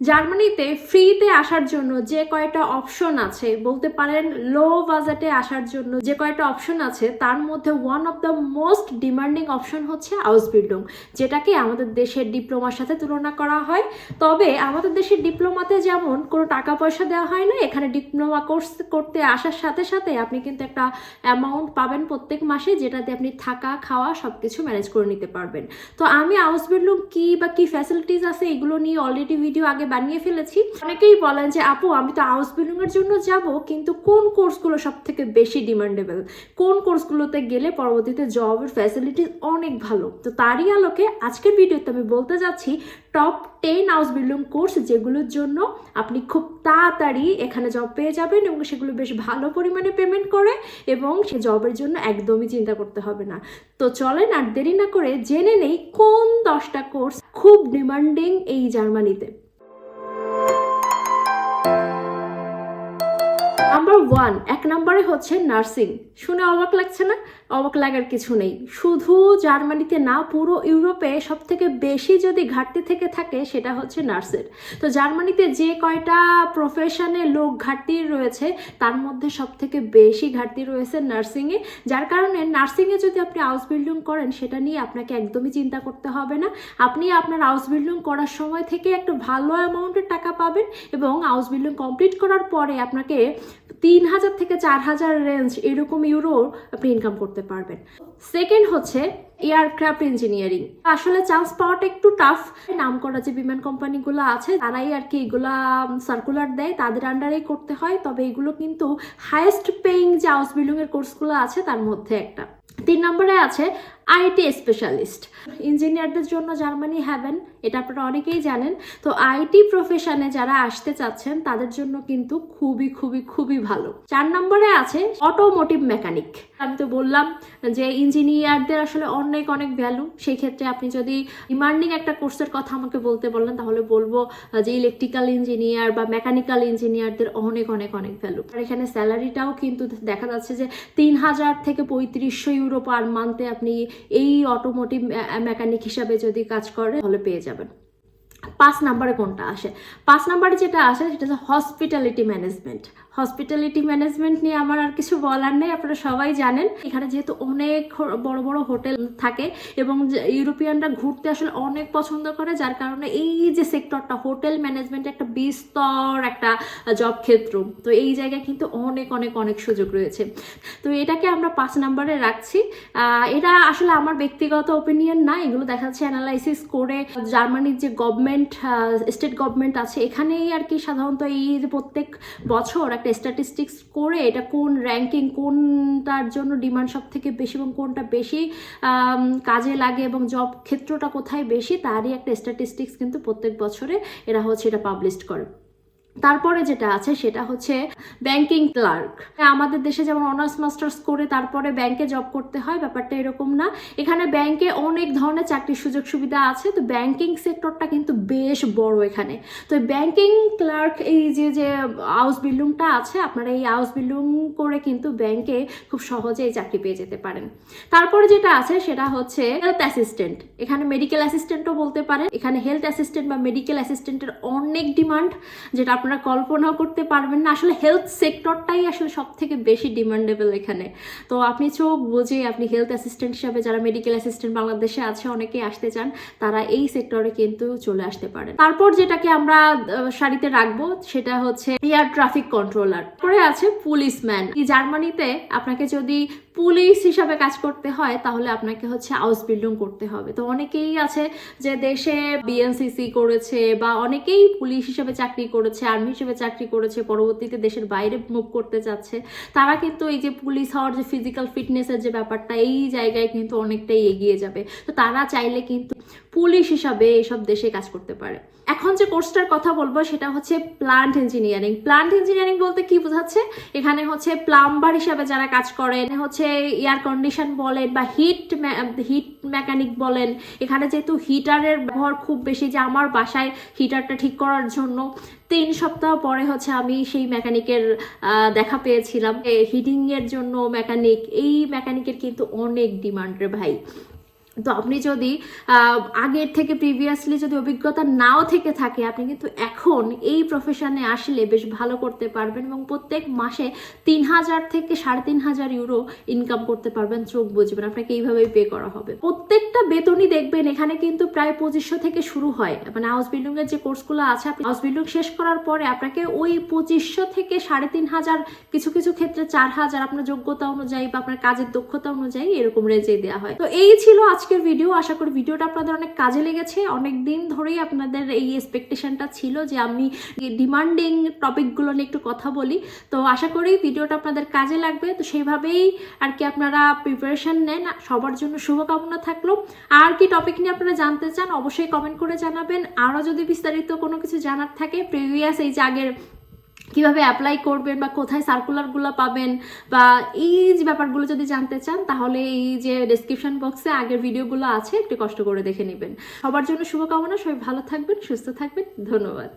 জার্মানিতে ফ্রিতে আসার জন্য যে কয়টা অপশন আছে, বলতে পারেন লো বাজেটে আসার জন্য যে কয়টা অপশন আছে, তার মধ্যে one of the most demanding option হচ্ছে আউসবিল্ডিং যেটাকে আমাদের দেশের ডিপ্লোমার সাথে তুলনা করা হয়। তবে আমাদের দেশের ডিপ্লোমাতে যেমন কোনো টাকা পয়সা দেওয়া হয় না, এখানে ডিপ্লোমা কোর্স করতে আসার সাথে সাথে আপনি কিন্তু একটা অ্যামাউন্ট পাবেন প্রত্যেক মাসে, যেটাতে আপনি থাকা, খাওয়া সব কিছু ম্যানেজ করে নিতে পারবেন। তো আমি আউসবিল্ডিং কী বা কী ফ্যাসিলিটিস আছে, এগুলো নিয়ে অলরেডি ভিডিও আগে বানিয়ে ফেলেছি। অনেকেই বলেন যে, আপু, আমি তো হাউস বিল্ডিং এর জন্য যাব, কিন্তু কোন কোর্সগুলো সব থেকে বেশি ডিমান্ডেবল কোন কোর্সগুলোতে গেলে পরবর্তীতে জবের ফ্যাসিলিটিস অনেক ভালো? তো তারই আলোকে আজকের ভিডিওতে আমি বলতে যাচ্ছি top ten house building course যেগুলোর জন্য আপনি খুব তাড়াতাড়ি এখানে জব পেয়ে যাবেন এবং সেগুলো বেশ ভালো পরিমাণে পেমেন্ট করে এবং সে জবের জন্য একদমই চিন্তা করতে হবে না। তো চলেন আর দেরি না করে জেনে নেই কোন দশটা কোর্স খুব ডিমান্ডিং এই জার্মানিতে। নাম্বার ওয়ান এক নম্বরে হচ্ছে নার্সিং শুনে অবাক লাগছে না? অবাক লাগার কিছু নেই। শুধু জার্মানিতে না, পুরো ইউরোপে সব থেকে বেশি যদি ঘাটতি থেকে থাকে, সেটা হচ্ছে নার্সের। তো জার্মানিতে যে কয়টা প্রফেশনে লোক ঘাটতি রয়েছে, তার মধ্যে সব থেকে বেশি ঘাটতি রয়েছে নার্সিংয়ে যার কারণে নার্সিংয়ে যদি আপনি হাউস বিল্ডিং করেন, সেটা নিয়ে আপনাকে একদমই চিন্তা করতে হবে না। আপনি আপনার হাউস বিল্ডিং করার সময় থেকে একটা ভালো অ্যামাউন্টের টাকা পাবেন এবং হাউস বিল্ডিং কমপ্লিট করার পরে আপনাকে তিন হাজার থেকে চার হাজার রেঞ্জ এরকম ইউরো আপনি ইনকাম করতে পারবেন। সেকেন্ড হচ্ছে এয়ারক্রাফট ইঞ্জিনিয়ারিং আসলে চান্স পাওয়াটা একটু টাফ নাম করা যে বিমান কোম্পানিগুলো আছে, তারাই আর কি এগুলা সার্কুলার দেয়। তাদের আন্ডারেই করতে হয়। তবে এগুলো কিন্তু হায়েস্ট পেইং যে হাউস বিল্ডিং এর কোর্সগুলো আছে, তার মধ্যে একটা। তিন নম্বরে আছে আইটি স্পেশালিস্ট। ইঞ্জিনিয়ারদের জন্য জার্মানি হ্যাভেন, এটা আপনারা অনেকেই জানেন। তো আইটি প্রফেশনে যারা আসতে চাচ্ছেন, তাদের জন্য কিন্তু খুবই খুবই খুবই ভালো। চার নম্বরে আছে অটোমোটিভ মেকানিক আমি তো বললাম যে ইঞ্জিনিয়ারদের আসলে অনেক অনেক ভ্যালু সেই ক্ষেত্রে আপনি যদি ডিমান্ডিং একটা কোর্সের কথা আমাকে বলতে বললেন, তাহলে বলব যে ইলেকট্রিক্যাল ইঞ্জিনিয়ার বা মেকানিক্যাল ইঞ্জিনিয়ারদের অনেক অনেক অনেক ভ্যালু আর এখানে স্যালারিটাও কিন্তু দেখা যাচ্ছে যে তিন হাজার থেকে পঁয়ত্রিশশো ইউরো পার মান্থে আপনি এই অটোমোটিভ মেকানিক হিসাবে যদি কাজ করে, তাহলে পেয়ে যাবেন। পাঁচ নাম্বারে কোনটা আসে? পাঁচ নাম্বারে যেটা আসে, সেটা হচ্ছে হসপিটালিটি ম্যানেজমেন্ট হসপিটালিটি ম্যানেজমেন্ট নিয়ে আমার আর কিছু বলার নেই, আপনারা সবাই জানেন। এখানে যেহেতু অনেক বড় বড় হোটেল থাকে এবং ইউরোপিয়ানরা ঘুরতে আসলে অনেক পছন্দ করে, যার কারণে এই যে সেক্টরটা, হোটেল ম্যানেজমেন্ট একটা বিস্তর একটা জব ক্ষেত্র। তো এই জায়গায় কিন্তু অনেক অনেক অনেক সুযোগ রয়েছে। তো এটাকে আমরা পাঁচ নাম্বারে রাখছি। এটা আসলে আমার ব্যক্তিগত ওপিনিয়ন না, এগুলো দেখা যাচ্ছে অ্যানালাইসিস করে জার্মানির যে গভর্নমেন্ট স্টেট গভর্নমেন্ট আছে, এখানেই আর কি সাধারণত এই প্রত্যেক বছর একটা স্ট্যাটিস্টিক্স করে এটা কোন র্যাঙ্কিং কোনটার জন্য ডিমান্ড সব থেকে বেশি এবং কোনটা বেশি কাজে লাগে এবং জব ক্ষেত্রটা কোথায় বেশি, তারই একটা স্ট্যাটিস্টিক্স কিন্তু প্রত্যেক বছরে এরা হচ্ছে এটা পাবলিশ করে। তারপরে যেটা আছে সেটা হচ্ছে ব্যাংকিং ক্লার্ক আমাদের দেশে যেমন অনার্স মাস্টার্স করে তারপরে ব্যাংকে জব করতে হয়, ব্যাপারটা এরকম না। এখানে ব্যাংকে অনেক ধরনের চাকরির সুযোগ সুবিধা আছে, তো ব্যাংকিং সেক্টরটা কিন্তু বেশ বড় এখানে। তো ব্যাংকিং ক্লার্ক এই যে যে হাউস বিল্ডিংটা আছে, আপনারা এই হাউস বিল্ডিং করে কিন্তু ব্যাংকে খুব সহজেই চাকরি পেয়ে যেতে পারেন। তারপরে যেটা আছে সেটা হচ্ছে হেলথ অ্যাসিস্ট্যান্ট এখানে মেডিকেল অ্যাসিস্ট্যান্টও বলতে পারেন। এখানে হেলথ অ্যাসিস্ট্যান্ট বা মেডিকেল অ্যাসিস্ট্যান্টের অনেক ডিমান্ড যেটা আপনারা কল্পনাও করতে পারবেন না। আসলে হেলথ সেক্টরটাই আসলে সব থেকে বেশি ডিমান্ডেবল এখানে। তো আপনি চোখ বুঝে আপনি হেলথ অ্যাসিস্ট্যান্ট হিসাবে যারা মেডিকেল অ্যাসিস্ট্যান্ট বাংলাদেশে আছে, অনেকেই আসতে চান, তারা এই সেক্টরে কিন্তু চলে আসতে পারেন। তারপর যেটাকে আমরা সারিতে রাখব, সেটা হচ্ছে এয়ার ট্রাফিক কন্ট্রোলার পরে আছে পুলিশম্যান জার্মানিতে আপনাকে যদি পুলিশ হিসাবে কাজ করতে হয়, তাহলে আপনাকে হচ্ছে হাউস বিল্ডিং করতে হবে। তো অনেকেই আছে যে দেশে বিএনসিসি করেছে বা অনেকেই পুলিশ হিসেবে চাকরি করেছে আর্মি হিসেবে চাকরি করেছে, পরবর্তীতে দেশের বাইরে মুভ করতে চাচ্ছে। তারা কিন্তু এই যে পুলিশ হওয়ার যে ফিজিক্যাল ফিটনেসের যে ব্যাপারটা, এই জায়গায় কিন্তু অনেকটাই এগিয়ে যাবে। তো তারা চাইলে কিন্তু পুলিশ হিসাবে এইসব দেশে কাজ করতে পারে। এখন যে কোর্সটার কথা বলব, সেটা হচ্ছে প্লান্ট ইঞ্জিনিয়ারিং প্লান্ট ইঞ্জিনিয়ারিং বলতে কি বোঝাচ্ছে? এখানে হচ্ছে প্লাম্বার হিসাবে যারা কাজ করেন, হচ্ছে এয়ার কন্ডিশন বলেন বা হিট হিট মেকানিক বলেন, এখানে যেহেতু হিটারের ব্যবহার খুব বেশি যে আমার বাসায় হিটারটা ঠিক করার জন্য, তিন সপ্তাহ পরে হচ্ছে আমি সেই মেকানিকের দেখা পেয়েছিলাম। হিটিং এর জন্য মেকানিক এই মেকানিকের কিন্তু অনেক ডিমান্ড রে ভাই। তো আপনি যদি আগের থেকে প্রিভিয়াসলি যদি অভিজ্ঞতা নাও থেকে থাকে, আপনি কিন্তু এখন এই প্রফেশনে আসলে বেশ ভালো করতে পারবেন এবং প্রত্যেক মাসে তিন হাজার থেকে সাড়ে তিন হাজার ইউরো ইনকাম করতে পারবেন চোখ বুঝবেন। আপনাকে এইভাবেই পে করা হবে। প্রত্যেকটা বেতনই দেখবেন, এখানে কিন্তু প্রায় পঁচিশশো থেকে শুরু হয়। মানে হাউস বিল্ডিং এর যে কোর্সগুলো আছে, আপনি হাউস বিল্ডিং শেষ করার পরে আপনাকে ওই পঁচিশশো থেকে সাড়ে তিন হাজার, কিছু কিছু ক্ষেত্রে চার হাজার আপনার যোগ্যতা অনুযায়ী বা আপনার কাজের দক্ষতা অনুযায়ী এরকম রেঞ্জে দেওয়া হয়। তো এই ছিল আজকের ভিডিও আশা করি ভিডিওটা আপনাদের অনেক কাজে লেগেছে। অনেক দিন ধরেই আপনাদের এই এক্সপেকটেশনটা ছিল যে আমি ডিমান্ডিং টপিকগুলো নিয়ে একটু কথা বলি। তো আশা করি ভিডিওটা আপনাদের কাজে লাগবে। তো সেইভাবেই আর কি আপনারা প্রিপারেশন নেন। সবার জন্য শুভকামনা থাকল। আর কি টপিক নিয়ে আপনারা জানতে চান, অবশ্যই কমেন্ট করে জানাবেন। আরও যদি বিস্তারিত কোনো কিছু জানার থাকে প্রিভিয়াস এই যে আগের কীভাবে অ্যাপ্লাই করবেন বা কোথায় সার্কুলারগুলো পাবেন বা এই যে ব্যাপারগুলো যদি জানতে চান, তাহলে এই যে ডিসক্রিপশন বক্সে আগের ভিডিওগুলো আছে, একটু কষ্ট করে দেখে নেবেন। সবার জন্য শুভকামনা, সবাই ভালো থাকবেন, সুস্থ থাকবেন, ধন্যবাদ।